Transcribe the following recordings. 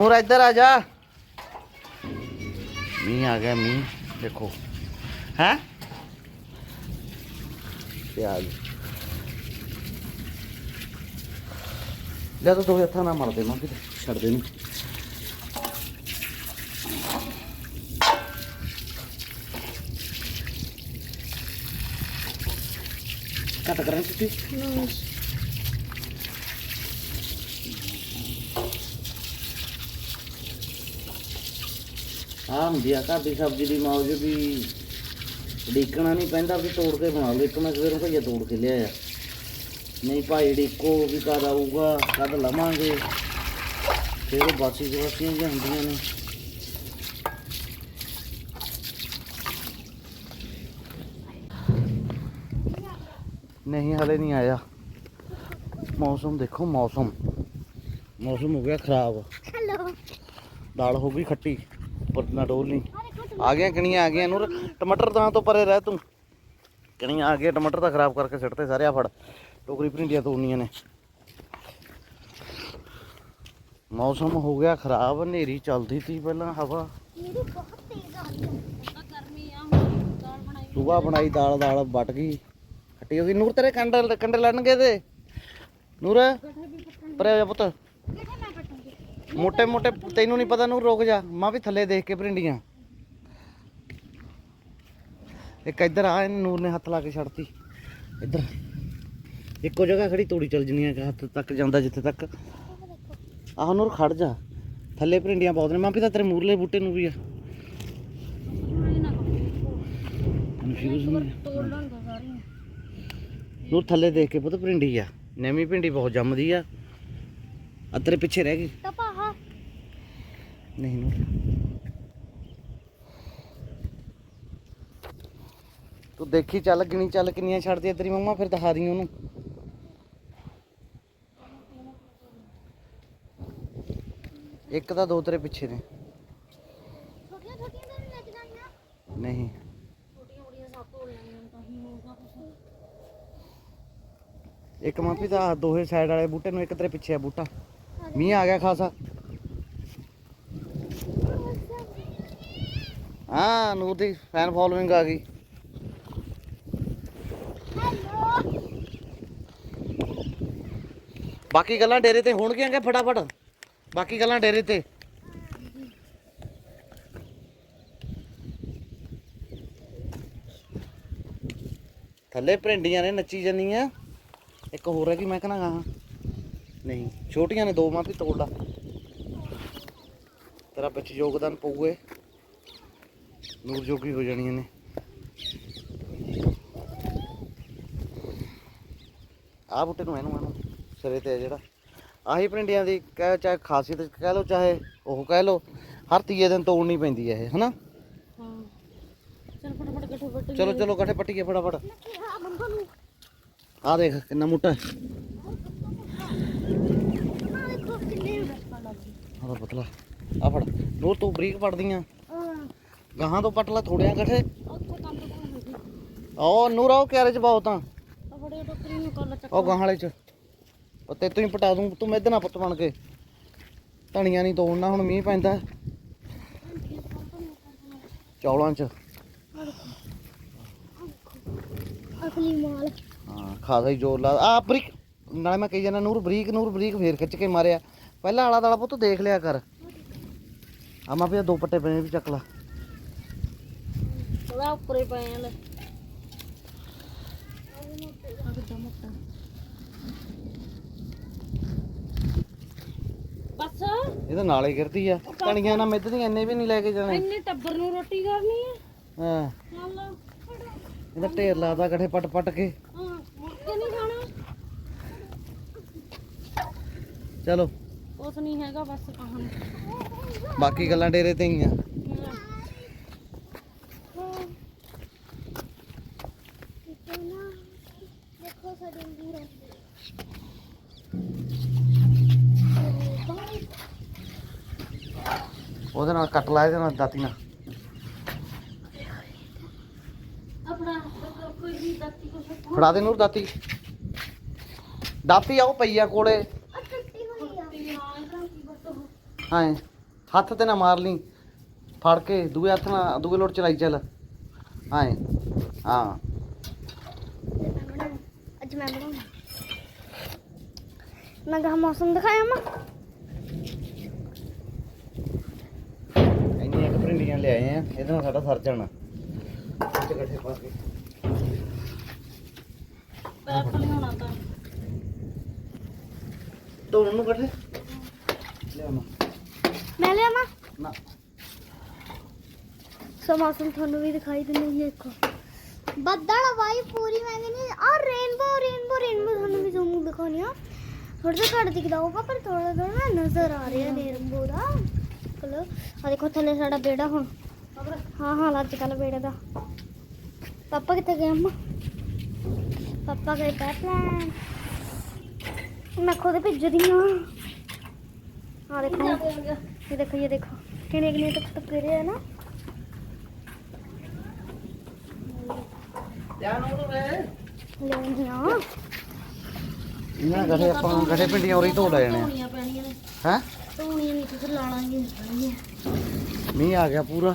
ਹੋਰ ਇੱਧਰ ਆ ਜਾ ਮੀਂਹ ਆ ਗਿਆ ਮੀਂਹ ਦੇਖੋ ਹੈ ਪਿਆਜ਼ ਲੈ ਤਾਂ ਦੋ ਹੱਥਾਂ ਨਾਲ ਮਰ ਦੇ ਮਾਂ ਕਿਤੇ ਛੱਡ ਦੇ ਨੂੰ ਕੱਟ ਕਰਾਂ ਆ ਹੁੰਦੀ ਆ ਘਰ ਦੀ ਸਬਜ਼ੀ ਦੀ ਮੌਜ ਵੀ ਡੀਕਣਾ ਨਹੀਂ ਪੈਂਦਾ ਵੀ ਤੋੜ ਕੇ ਬਣਾ ਲਓ। ਇੱਕ ਮੈਂ ਸਵੇਰੋਂ ਭਈਆ ਤੋੜ ਕੇ ਲਿਆਇਆ। ਨਹੀਂ ਭਾਈ ਡੀਕੋ ਵੀ ਕਦ ਆਊਗਾ ਕਦ ਲਵਾਂਗੇ। ਫਿਰ ਉਹ ਬਾਸੀ ਜਵਾਸੀਆਂ ਜਿਹੀਆਂ ਹੁੰਦੀਆਂ ਨੇ। ਨਹੀਂ ਹਲੇ ਨਹੀਂ ਆਇਆ। ਮੌਸਮ ਦੇਖੋ ਮੌਸਮ। ਮੌਸਮ ਹੋ ਗਿਆ ਖਰਾਬ। ਹੈਲੋ ਦਾਲ ਹੋ ਗਈ ਖੱਟੀ। ਉੱਪਰ ਨਾ ਡੋਲ ਨਹੀਂ। ਆ ਗਿਆ ਕਣੀਆਂ ਆ ਗਈਆਂ। ਨੂਰ ਟਮਾਟਰ ਤਾਂ ਤੋਂ ਪਰੇ ਰਹਿ ਤੂੰ। ਕਣੀਆਂ ਆ ਗਈਆਂ ਟਮਾਟਰ ਤਾਂ ਖਰਾਬ ਕਰਕੇ ਸਿੱਟਦੇ ਸਾਰੇ ਆ ਫੜ। ਟੋਕਰੀ ਭਿੰਡੀਆਂ ਤੋੜਨੀਆਂ ਨੇ। ਮੌਸਮ ਹੋ ਗਿਆ ਖਰਾਬ ਹਨੇਰੀ ਚੱਲਦੀ ਸੀ ਪਹਿਲਾਂ ਹਵਾ। ਮੇਰੀ ਬਹੁਤ ਤੇਜ਼ ਆ ਰਹੀ ਹੈ। ਗਰਮੀ ਆ ਦਾਲ ਬਣਾਈ ਸੁਬਾ ਬਣਾਈ ਦਾਲ ਦਾਲ ਵੱਟ ਗਈ। ਖੱਟੀ ਹੋ ਗਈ। ਨੂਰ ਤੇਰੇ ਕੰਡੇ ਕੰਡੇ ਲੜਨਗੇ ਤੇ। ਨੂਰ ਪਰੇ ਪੁੱਤ। ਮੋਟੇ ਮੋਟੇ ਤੈਨੂੰ ਨਹੀਂ ਪਤਾ, ਨੂਰ ਰੁਕ ਜਾ। ਮਾਂ ਵੀ ਥੱਲੇ ਦੇਖ ਕੇ ਭਿੰਡੀਆਂ। ਇੱਕ ਇੱਧਰ ਆ, ਇਹਨੇ ਨੂਰ ਨੇ ਹੱਥ ਲਾ ਕੇ ਛੱਡਤੀ। ਇੱਧਰ। ਇੱਕੋ ਜਗ੍ਹਾ ਖੜੀ, ਤੋੜੀ ਚੱਲ ਜਣੀ ਹੱਥ ਤੱਕ ਜਾਂਦਾ ਜਿੱਥੇ ਤੱਕ। ਆਹ ਨੂਰ ਖੜ ਜਾ। ਥੱਲੇ ਭਿੰਡੀਆਂ ਬਹੁਤ ਨੇ। ਮਾਂ ਵੀ ਤਾਂ ਤੇਰੇ ਮੂਰਲੇ ਬੂਟੇ ਨੂੰ ਵੀ ਆ। ਕਨਫਿਊਜ਼ ਨਹੀਂ ਨੂਰ ਥੱਲੇ ਦੇਖ ਕੇ ਪੁੱਤ, ਭਿੰਡੀ ਆ। ਨਵੀਂ ਭਿੰਡੀ ਬਹੁਤ ਜੰਮਦੀ ਆ। ਆ ਤੇਰੇ ਪਿੱਛੇ ਰਹਿ ਗਈ। ਨਹੀਂ ਨੂਰ। ਤੂੰ ਦੇਖੀ ਚੱਲ ਗਿਣੀ ਚੱਲ ਕਿੰਨੀਆਂ ਛੱਡਦੀ ਤੇਰੀ ਮੰਮਾ ਫਿਰ ਦਿਖਾ ਦੀ ਉਹਨੂੰ। ਇੱਕ ਤਾਂ ਦੋ ਤੇਰੇ ਪਿੱਛੇ ਨੇ। ਛੋਟੀਆਂ ਛੋਟੀਆਂ ਤਾਂ ਨਹੀਂ ਲੱਗ ਜਾਣੀਆਂ ਨਹੀਂ। ਛੋਟੀਆਂ ਬੜੀਆਂ ਸਭ ਤੋੜ ਲੈਣੀਆਂ ਤਾਂ ਹੀ ਹੋਊਗਾ ਕੁਛ। ਇੱਕ ਮਾਪੀ ਆਹ ਦੋਹੇ ਸਾਈਡ ਵਾਲੇ ਬੂਟੇ ਨੂੰ ਇੱਕ ਤੇਰੇ ਪਿੱਛੇ ਆ ਬੂਟਾ। ਮੀਂਹ ਆ ਗਿਆ ਖਾਸਾ। ਹਾਂ, ਨੂਰ ਦੀ ਫੈਨ ਫੋਲੋਇੰਗ ਆ ਗਈ। ਬਾਕੀ ਗੱਲਾਂ ਡੇਰੇ ਤੇ ਹੋਣਗੀਆਂ ਕਿ ਫਟਾਫਟ? ਬਾਕੀ ਗੱਲਾਂ ਡੇਰੇ ਤੇ। ਥੱਲੇ ਭਿੰਡੀਆਂ ਨੇ ਨੱਚੀ ਜਾਂਦੀਆਂ। ਇੱਕ ਹੋਰ ਹੈ ਕਿ ਮੈਂ ਕਹਣਾ ਗਾ ਨਹੀਂ, ਛੋਟੀਆਂ ਨੇ ਦੋ, ਮਾਂ ਵੀ ਤੋੜ ਲਾ। ਤੇਰਾ ਵਿੱਚ ਯੋਗਦਾਨ ਪਊਏ ਨੂਰ ਜੋਗੀ ਹੋ ਜਾਣੀਆਂ ਨੇ ਆਹ ਬੂਟੇ ਨੂੰ ਇਹਨੂੰ ਇਹਨੂੰ ਸਿਰੇ ਤੇ ਆ ਜਿਹੜਾ। ਆਹੀ ਭਿੰਡੀਆਂ ਦੀ ਕਹਿ ਚਾਹੇ ਖਾਸੀਅਤ ਕਹਿ ਲਓ ਚਾਹੇ ਉਹ ਕਹਿ ਲਓ ਹਰ ਤੀਏ ਦਿਨ ਤੋੜਨੀ ਪੈਂਦੀ ਹੈ ਇਹ ਹਨਾ? ਹਾਂ ਚਲ ਚਲੋ ਇਕੱਠੇ ਪੱਟੀਏ ਫਟਾਫਟ। ਆਹ ਦੇਖ ਕਿੰਨਾ ਮੋਟਾ ਹੈ। ਆ ਪਤਲਾ। ਆ ਫੜ। ਨੂਰ ਤੂੰ ਬਰੀਕ ਪੜਦੀਆਂ ਗਾਹਾਂ ਤੋਂ ਪੱਟ ਲਾ ਥੋੜਿਆਂ ਇਕੱਠੇ। ਉੱਥੇ ਤੋਂ ਹੋਈ ਉਹ ਨੂਰ ਕਿਆਰੇ ਚ ਪਾਓ ਤਾਂ। ਨੂੰ ਚੱਕ। ਉਹ ਗਾਹਾਂ ਵਾਲੇ ਚ। ਉਹ ਤੇ ਤੂੰ ਹੀ ਪਟਾ ਦੂੰ ਤੂੰ ਮਿੱਧ ਨਾ ਪੁੱਤ ਬਣ ਕੇ। ਧਣੀਆਂ ਨਹੀਂ ਤੋੜਨਾ ਹੁਣ ਮੀਂਹ ਪੈਂਦਾ। ਚੌਲਾਂ ਚ। ਅਸਲੀ ਮਾਲ ਹਾਂ ਖਾਸਾ ਹੀ ਜ਼ੋਰ ਲਾ। ਆ ਬਰੀਕ। ਨਾਲੇ ਮੈਂ ਕਹੀ ਜਾਂਦਾ ਨੂਰ ਬਰੀਕ ਨੂਰ ਬਰੀਕ ਫੇਰ ਖਿੱਚ ਕੇ ਮਾਰਿਆ। ਪਹਿਲਾਂ ਆਲਾ ਦਾਲਾ ਪੁੱਤ ਦੇਖ ਲਿਆ ਕਰ। ਆ ਮਾ ਪਿਆ ਦੋ ਪੱਟੇ ਪਏ ਵੀ ਚੱਕ ਲਾ। ਥੋੜਾ ਉੱਪਰੇ ਆ ਲੈ। ਆ ਕਿੱਦਾਂ ਮੋਟਾ ਬਸ। ਇਹ ਤਾਂ ਨਾਲੇ ਗਿਰਦੀ ਆ। ਧਣੀਆਂ ਨਾ ਮਿੱਧ ਦੀਆਂ ਇੰਨੇ ਵੀ ਨਹੀਂ ਲੈ ਕੇ ਜਾਣੇ। ਇੰਨੇ ਟੱਬਰ ਨੂੰ ਰੋਟੀ ਕਰਨੀ ਹੈ ਹਾਂ। ਚੱਲ। ਇਹਦਾ ਢੇਰ ਲਾਦਾ ਇਕੱਠੇ ਪੱਟ ਪੱਟ ਕੇ। ਹਾਂ ਮੁੜ ਕੇ ਨਹੀਂ ਖਾਣਾ। ਚਲੋ। ਉਸ ਨਹੀਂ ਹੈਗਾ ਬਸ ਕਹਾਣੀ ਬਾਕੀ ਗੱਲਾਂ ਡੇਰੇ ਤੇ ਹੀ ਆ ਦੇਖੋ ਸਾਡੇ ਅੰਗੂਰ ਉਹਦੇ ਨਾਲ ਕੱਟ ਲਾ ਇਹਦੇ ਨਾਲ ਦਾਤੀ ਨਾਲ। ਆਪਣਾ ਕੋਈ ਵੀ ਦਾਤੀ ਕੋ ਸੱਟ ਫੜਾ ਦੇ ਨੂਰ ਦਾਤੀ। ਦਾਤੀ ਆਓ ਪਈਆ ਕੋਲੇ। ਹਾਂ ਇਹਦਾ ਕੀ ਬਸ ਹਾਂ ਹੱਥ ਤੇ ਨਾ ਮਾਰ ਲਈ। ਫੜ ਕੇ ਦੂਏ ਹੱਥ ਨਾਲ ਦੂਏ ਲੋਟ ਚਲਾਈ ਚੱਲ। ਹਾਂ ਬਣਾਉਂ ਅੱਜ ਮੈਂ ਬਣਾਉਂ ਮੈਂ ਕਹਾ ਮੌਸਮ ਦਿਖਾਇਆ ਮਾ। ਇੰਨੀਆਂ ਕੁ ਭਿੰਡੀਆਂ ਲਿਆਏ ਆ ਇਹਦੇ ਨਾਲ ਸਾਡਾ ਸਰ ਜਾਣਾ ਇੱਥੇ ਇਕੱਠੇ ਪਾ ਕੇ। ਪੈਪ ਲਿਆਉਣਾ ਤਾਂ। ਧੋਣ ਨੂੰ ਇਕੱਠੇ? ਲਿਆਉਣਾ ਮੈਂ ਲਿਆਵਾਂ? ਨਾ। ਸੋ ਮੌਸਮ ਤੁਹਾਨੂੰ ਵੀ ਦਿਖਾਈ ਦਿੰਦਾ ਹੀ ਦੇਖੋ। ਬੱਦਲ ਵਾਈ ਪੂਰੀ ਮੈਂ ਕਹਿੰਦੀ ਆ ਰੇਨਬੋ ਰੇਨਬੋ ਰੇਨਬੋ ਤੁਹਾਨੂੰ ਵੀ ਜ਼ੂਮ ਦਿਖਾਉਣੀ ਆ। ਥੋੜਾ ਜਿਹਾ ਘੱਟ ਦਿਖਦਾ ਹੋਊਗਾ ਪਰ ਥੋੜਾ ਥੋੜਾ ਨਾ ਨਜ਼ਰ ਆ ਰਿਹਾ ਰੇਨਬੋ ਦਾ। ਕਲਰ ਆ ਦੇਖੋ ਥੱਲੇ ਸਾਡਾ ਬੇੜਾ ਹੁਣ। ਹਾਂ ਹਾਂ ਲੱਜ ਕੱਲ ਬੇੜੇ ਦਾ। ਪਾਪਾ ਕਿੱਥੇ ਗਏ ਅੰਮਾ? ਪਾਪਾ ਗਏ ਪੈਪਲੈਨ ਮੈਂ ਖੁਦ ਭਿੱਜਦੀ ਹਾਂ ਆ ਦੇਖੋ। ਇਹ ਦੇਖੋ ਇਹ ਦੇਖੋ। ਕਿੰਨੇ ਕਿੰਨੇ ਤੱਕ ਤੱਕ ਰਹੇ ਆ ਨਾ ਧਿਆਨ ਉਹ ਰਹਿ ਲੈਣੀ ਆ ਇਹਨਾਂ ਗੜੇ ਆਪਾਂ ਗੜੇ ਭਿੰਡੀਆਂ ਉਰੀ ਧੋ ਲੈ ਜਾਣੇ ਧੋਣੀਆਂ ਪੈਣੀਆਂ ਨੇ। ਹੈ? ਧੋਣੀਆਂ ਨਹੀਂ ਤੇ ਲਾ ਲਾਂਗੇ ਪੈਣੀਆਂ ਮੀਂਹ ਆ ਗਿਆ ਪੂਰਾ।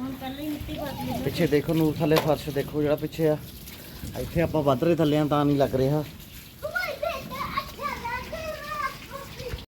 ਹੁਣ ਪਹਿਲਾਂ ਹੀ ਮਿੱਟੀ ਪਾ ਦਿੱਤੀ ਪਿੱਛੇ ਦੇਖੋ ਨੂਰ ਥੱਲੇ ਫਰਸ਼ ਦੇਖੋ ਜਿਹੜਾ ਪਿੱਛੇ ਆ। ਇੱਥੇ ਆਪਾਂ ਵੱਧ ਰਹੇ ਥੱਲੇ ਆ ਤਾਂ ਨਹੀਂ ਲੱਗ ਰਿਹਾ।